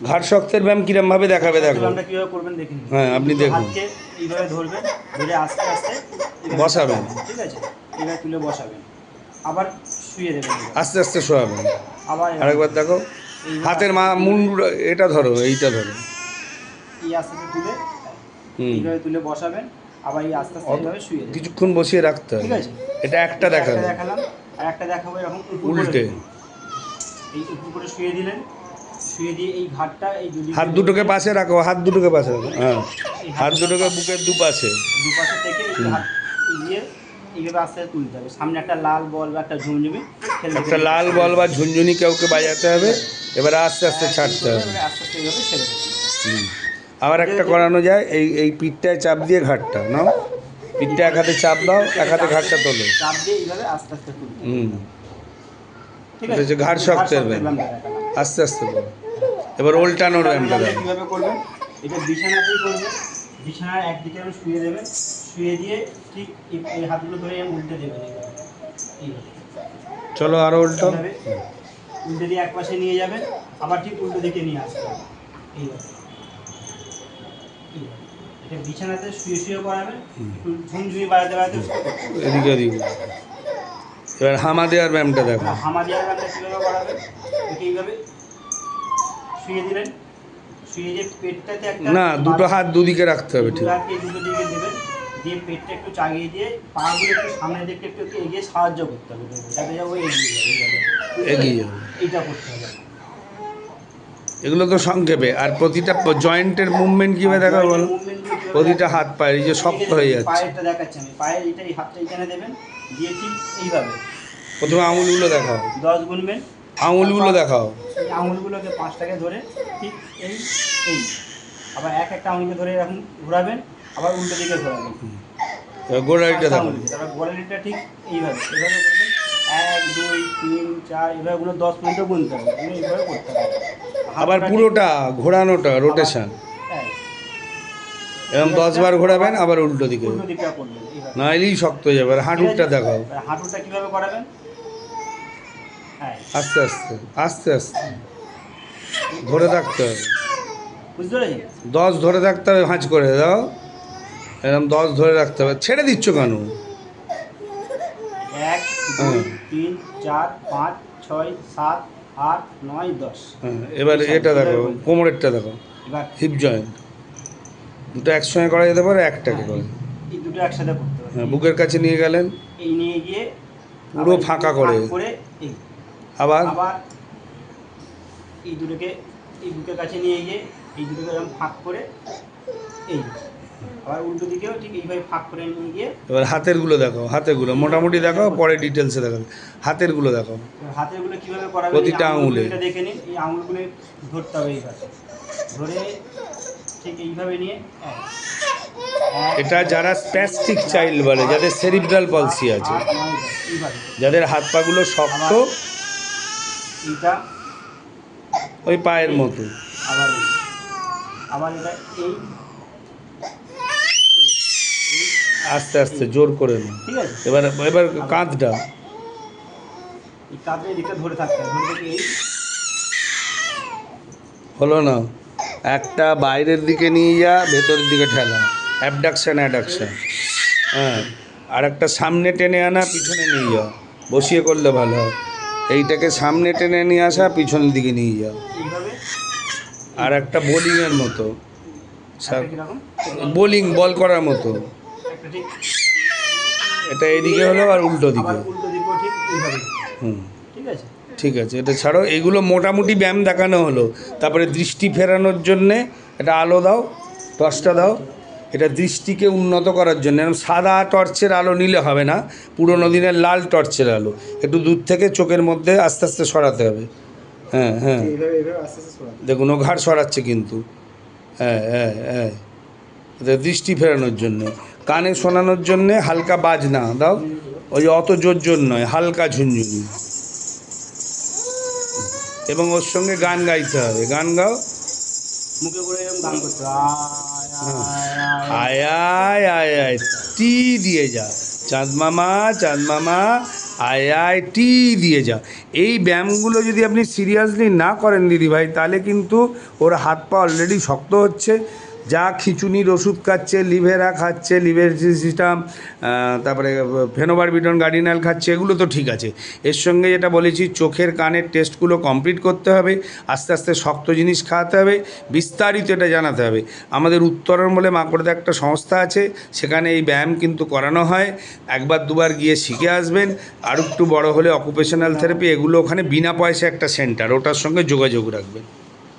ঘাট শক্তের ব্যায়াম কিরম ভাবে দেখাবে দেখো। কীভাবে করবেন হ্যাঁ, আপনি দেখুন। এইভাবে ধরবেন ধরে আস্তে আস্তে বসাবেন। ঠিক আছে? তুলে বসাবেন। আবার শুয়ে দেবেন। আস্তে আস্তে শোয়াবেন। আবার আরেকবার দেখো হাতের মা মুন্ডু এটা ধরো এইটা ধরো। এই আস্তে আস্তে তুলে এইভাবে তুলে বসাবেন আবার এই আস্তে আস্তে এইভাবে শুয়ে কিছুক্ষণ বসিয়ে রাখতে ঠিক হবে আছে? এটা একটা দেখালাম। আর একটা দেখাবো এরকম উল্টে। এই উপর করে শুয়ে দিলেন শুয়ে দিয়ে এই ঘাটটা এই হাত দুটোকে পাশে রাখো হাত দুটোকে পাশে রাখো হ্যাঁ। হাত দুটোকে বুকের দুপাশে। দুপাশে থেকে এই হাত দিয়ে এইভাবে আস্তে আস্তে তুলতে হবে। সামনে একটা লাল বল বা একটা ফেলে একটা লাল বল বা ঝুনঝুনি কাউকে বাজাতে হবে এবারে আস্তে আস্তে ছাড়তে হবে। আস্তে আস্তে এইভাবে ছেড়ে হুম। আবার একটা করানো যায় এই এই পিঠটায় চাপ দিয়ে ঘাটটা নাও। পিঠটা এক হাতে চাপ দাও এক হাতে ঘাটটা তোলো। চাপ দিয়ে এইভাবে আস্তে আস্তে তুলতে হবে। হুম। ঠিক হচ্ছে ঘাড় শক্তের ব্যায়াম। আস্তে আস্তে করো। এবার উল্টানোর ব্যায়ামটা দাও কীভাবে করবেন? এটা বিছানাতেই করবেন। বিছানার একদিকে আমি শুয়ে দেবেন। শুয়ে দিয়ে ঠিক এই- হাতগুলো ধরে আমি উল্টে দেবেন। চলো আরও উল্টো। উল্টে দিয়ে এক পাশে নিয়ে যাবেন। আবার ঠিক উল্টো দিকে নিয়ে আসবেন এইভাবে। এইভাবে। এটা বিছানাতে শুয়ে শুয়ে করাবেন ঝুমঝুমি বাড়াতে বাড়াতে এদিকে এদিকে। এবার হামা দেওয়ার ব্যায়ামটা দেখো। হামা দেওয়ার গানটা কীভাবে করাবেন এইভাবে শুয়ে শুয়ে দিয়ে পেটটাতে একটা না দুটো হাত দুদিকে রাখতে হবে ঠিক। দুটো হাতকে দুটো দিকে দেবেন। দিয়ে পেটটা একটু চাগিয়ে দিয়ে পাগুলো একটু সামনের দিকে একটু একটু এগিয়ে সাহায্য করতে হবে যাতে যাব এগিয়ে যাবে। এগিয়ে যাবে। এইটা করতে হবে। এগুলো তো সংক্ষেপে আর প্রতিটা জয়েন্টের মুভমেন্ট কীভাবে দেখা বলো? প্রতিটা হাত পায়ের এই যে শক্ত হয়ে যাচ্ছে। পায়েরটা দেখাচ্ছি আমি। পায়ের এইটা এই হাতটা এখানে দেবেন। দিয়ে ঠিক এইভাবে। প্রথমে আঙুলগুলো দেখাও। দশ গুনবেন আঙুলগুলো দেখাও। এই আঙুলগুলোকে পাঁচটাকে ধরে ঠিক এই এই। আবার এক একটা আঙুলকে ধরে এরকম ঘোরাবেন আবার উল্টো দিকে ঘোরাবেন। গোড়ালিটা দেখো। তারপর গোড়ালিটা ঠিক এইভাবে এভাবে করবেন। এক দুই তিন চার এভাবে গুলো দশ পর্যন্ত গুনতে হবে এইভাবে করতে হবে আবার পুরোটা ঘোরানোটা রোটেশন এরকম দশ বার ঘোরাবেন আবার উল্টো দিকে। না এলেই শক্ত হয়ে যাবে আর হাঁটুরটা দেখাও। হাঁটুটা কীভাবে করাবেন? আস্তে আস্তে আস্তে আস্তে। ধরে থাকতে হবে। দশ ধরে থাকতে হবে ভাঁজ করে দাও। এরকম দশ ধরে রাখতে হবে। ছেড়ে দিচ্ছ কেন? এক দুই হ্যাঁ। তিন চার পাঁচ ছয় সাত আট নয় দশ। হ্যাঁ, এবার এটা দেখো কোমরেরটা দেখো। Hip joint. দুটো একসঙ্গে করা যেতে পারে একটাকে করে। দুটো একসাথে করতে হ্যাঁ, বুকের কাছে নিয়ে গেলেন। এই নিয়ে গিয়ে পুরো ফাঁকা করে। করে আবার? আবার এই দুটোকে এই বুকের কাছে নিয়ে গিয়ে এই দুটোকে এরকম ফাঁক করে এই আবার উল্টো দিকেও ঠিক এইভাবে ফাঁক করে নিয়ে গিয়ে এবার হাতেরগুলো দেখো হাতেরগুলো। মোটামুটি দেখো পরে ডিটেলসে দেখাবে হাতেরগুলো দেখো এবার হাতেরগুলো কীভাবে করাবে প্রতিটা আঙুলে। এটা দেখে নিন এই আঙুলগুলো ধরতে হবে এইভাবে ধরে ঠিক এইভাবে নিয়ে এটা যারা স্প্যাস্টিক চাইল্ড বলে যাদের সেরিব্রাল পলসি আছে যাদের হাত পাগুলো শক্ত এইটা ওই পায়ের মতো। আবার আবার এটা এই। আস্তে আস্তে জোর করে নাও। ঠিক আছে? এবার এবার কাঁধটা। এই এদিকটা ধরে থাকতে হবে। ধরে থেকে এই। হলো না। একটা বাইরের দিকে নিয়ে যা ভেতরের দিকে ঠেলা। অ্যাবডাকশন অ্যাডাকশন হ্যাঁ। আর একটা সামনে টেনে আনা পিছনে নিয়ে যাও। বসিয়ে করলে ভালো হয়। এইটাকে সামনে টেনে নিয়ে আসা পিছনের দিকে নিয়ে যাও। আর একটা বোলিংয়ের মতো। বোলিং বল করার মতো। এটা এদিকে হলো আর উল্টো দিকে। হুম। ঠিক আছে? এটা ছাড়ো। এগুলো মোটামুটি ব্যায়াম দেখানো হলো। তারপরে দৃষ্টি ফেরানোর জন্যে এটা আলো দাও টর্চটা দাও। এটা দৃষ্টিকে উন্নত করার জন্য। এরকম সাদা টর্চের আলো নিলে হবে না পুরোনো দিনের লাল টর্চের আলো। একটু দূর থেকে চোখের মধ্যে আস্তে আস্তে সরাতে হবে। হ্যাঁ হ্যাঁ। দেখুন ও ঘাড় সরাচ্ছে কিন্তু। হ্যাঁ হ্যাঁ হ্যাঁ। দৃষ্টি ফেরানোর জন্য। কানে শোনানোর জন্যে হালকা বাজনা দাও। ওই অত জোর জোর নয় হালকা ঝুনঝুনি। এবং ওর সঙ্গে গান গাইতে হবে। গান গাও। মুখে করে গান করতে আয়। আয় আয় আয় আয়, টি দিয়ে যা। চাঁদ মামা চাঁদ মামা, আয় আয়, টি দিয়ে যা। এই ব্যায়ামগুলো যদি আপনি সিরিয়াসলি না করেন দিদিভাই, তাহলে কিন্তু ওর হাত পা অলরেডি শক্ত হচ্ছে। যা খিচুনির ওষুধ খাচ্ছে, লিভেরা খাচ্ছে, লিভের সিস্টেম তারপরে ফেনোবারবিটন গার্ডিনাল খাচ্ছে, এগুলো তো ঠিক আছে। এর সঙ্গে যেটা বলেছি, চোখের কানের টেস্টগুলো কমপ্লিট করতে হবে, আস্তে আস্তে শক্ত জিনিস খাওয়াতে হবে, বিস্তারিত এটা জানাতে হবে। আমাদের উত্তরণ বলে মাকড়দা একটা সংস্থা আছে, সেখানে এই ব্যায়াম কিন্তু করানো হয়। একবার দুবার গিয়ে শিখে আসবেন। আর একটু বড় হলে অকুপেশনাল থেরাপি এগুলো ওখানে বিনা পয়সা একটা সেন্টার ওটার সঙ্গে যোগাযোগ রাখবেন।